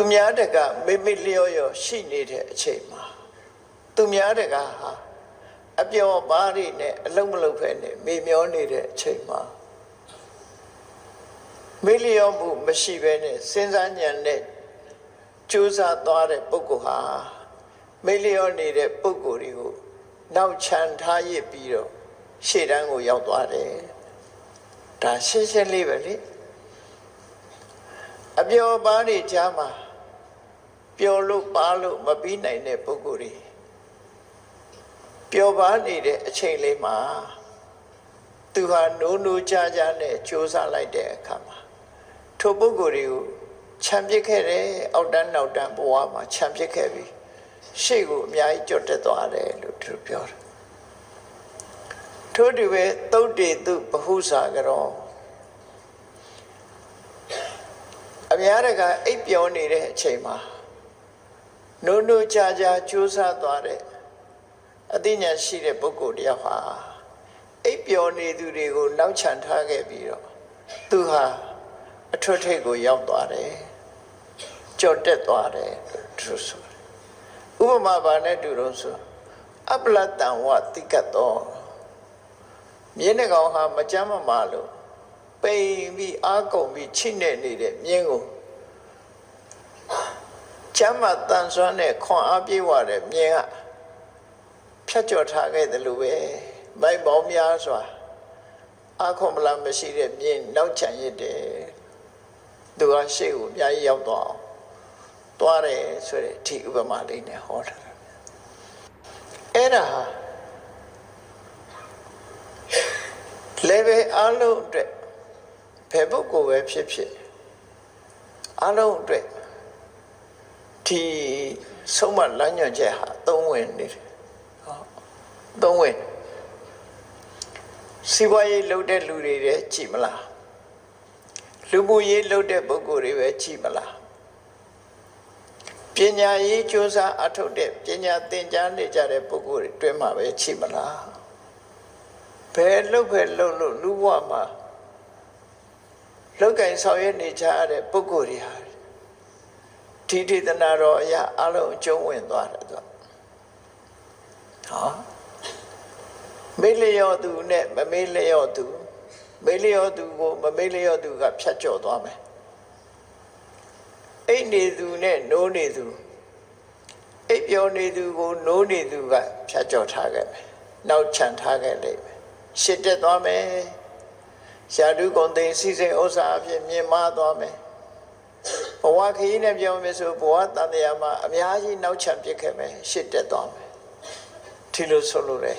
သူများတကမိမိလျော့ရောရှိနေတဲ့အချိန်မှာသူများတကဟာအပျော်ပါးတွေနဲ့အလုံးမလုံးဖဲနဲ့မေမျောနေတဲ့အချိန်မှာမိလျော့မှုမရှိဘဲနဲ့စဉ်းစားဉာဏ်နဲ့ကြိုးစားသွားတဲ့ပုဂ္ဂိုလ်ဟာမိလျော့နေတဲ့ပုဂ္ဂိုလ်တွေကိုနောက်ချန်ထားရစ်ပြီးတော့ရှေ့တန်းကိုရောက်သွားတယ်ဒါရှင်းရှင်းလေးပဲလေအပျော်ပါးတွေကြားမှာ ပျော်လို့ပါလို့မပြီးနိုင်တဲ့ပုဂ္ဂိုလ်တွေပျော်ပါနေတဲ့အချိန်လေးမှာသူဟာနိုးနိုးကြားကြားနဲ့စူးစမ်းလိုက်တဲ့အခါမှာထိုပုဂ္ဂိုလ်တွေကိုခြံပစ်ခဲ့တယ်အောက်တန်းနောက်တန်းဘဝမှာခြံပစ်ခဲ့ပြီးရှေ့ကိုအများကြီးကြွတက်သွားတယ်လို့သူပြောတယ်ထို့တူပဲသုတ်တေသူဘဟုစာကရောအများတကအိပ်ပျော်နေတဲ့အချိန်မှာ နိုးနိုးကြားကြားကြိုးစားသွားတဲ့အသိဉာဏ်ရှိတဲ့ပုဂ္ဂိုလ်တယောက်ဟာအိပ်ပျော်နေသူတွေကိုနောက်ချန်ထားခဲ့ပြီးတော့သူဟာအထွတ်ထိပ်ကိုရောက်သွားတယ်ကြော်တက်သွားတယ်လို့သူဆိုတယ်ဥပမာပါနဲ့တူတော့ဆိုအပလတံဝတိကတောမြင်းတဲ့ကောင်ဟာမကြမ်းမမာလို့ပိန်ပြီးအာကုန်ပြီးချိနေနေတဲ့မြင်းကို ကျမ်းမာတန်ဆွမ်းတဲ့ခွန်အားပြေဝတဲ့မြင်းကဖြတ်ကျော်ထားခဲ့တယ်လို့ပဲဘိုက်ပေါင်းများစွာအာခွန်မလားမရှိတဲ့မြင်းနောက်ချန်ရစ်တယ်သူကရှေ့ကိုအများကြီးရောက်သွားအောင်သွားတယ်ဆိုတဲ့ဒီဥပမာလေးနဲ့ဟောထားတာအဲ့ဒါဟာ level အလုံးအတွက်ဘယ်ပုဂ္ဂိုလ်ပဲဖြစ်ဖြစ်အလုံးအတွက် ဒီဆုံးမလမ်းညွှန်ချက်ဟာသုံးဝင်နေတယ်ဟောသုံးဝင်စီးပွားရေးလုပ်တဲ့လူတွေလည်းကြည်မလားလူမှုရေးလုပ်တဲ့ပုဂ္ဂိုလ်တွေပဲကြည်မလားပညာရေးကြိုးစားအထုတ်တဲ့ပညာသင်ကြားနေကြတဲ့ပုဂ္ဂိုလ်တွေတွင်မှာပဲကြည်မလားဘယ်လုတ်ပဲလုတ်လို့လူဘဝမှာလောက်ကင်ဆောင်ရွက်နေကြတဲ့ပုဂ္ဂိုလ်တွေဟာ ဒီဒေသနာတော်အရာအလုံးအကျုံးဝင်သွားတယ်သူဟောမေးလျော်သူနဲ့မမေးလျော်သူမေးလျော်သူကိုမမေးလျော်သူကဖြတ်ကျော်သွားမယ်အိတ်နေသူနဲ့နိုးနေသူအိပ်ပျော်နေသူကိုနိုးနေသူကဖြတ်ကျော်ထားခဲ့မယ်နောက်ချန်ထားခဲ့လိမ့်မယ်ရှစ်တက်သွားမယ်ရှာဓုကုန်သိစီစိန်ဥစ္စာအဖြစ်မြင်မသွားမယ် ဘဝခရီးနဲ့ပြောမယ်ဆိုဘဝတန်တရားမှာအများကြီးနောက်ချန်ပြစ်ခဲ့မယ်ရှစ်တက်သွားမယ်ဒီလိုဆိုလို့ရတယ်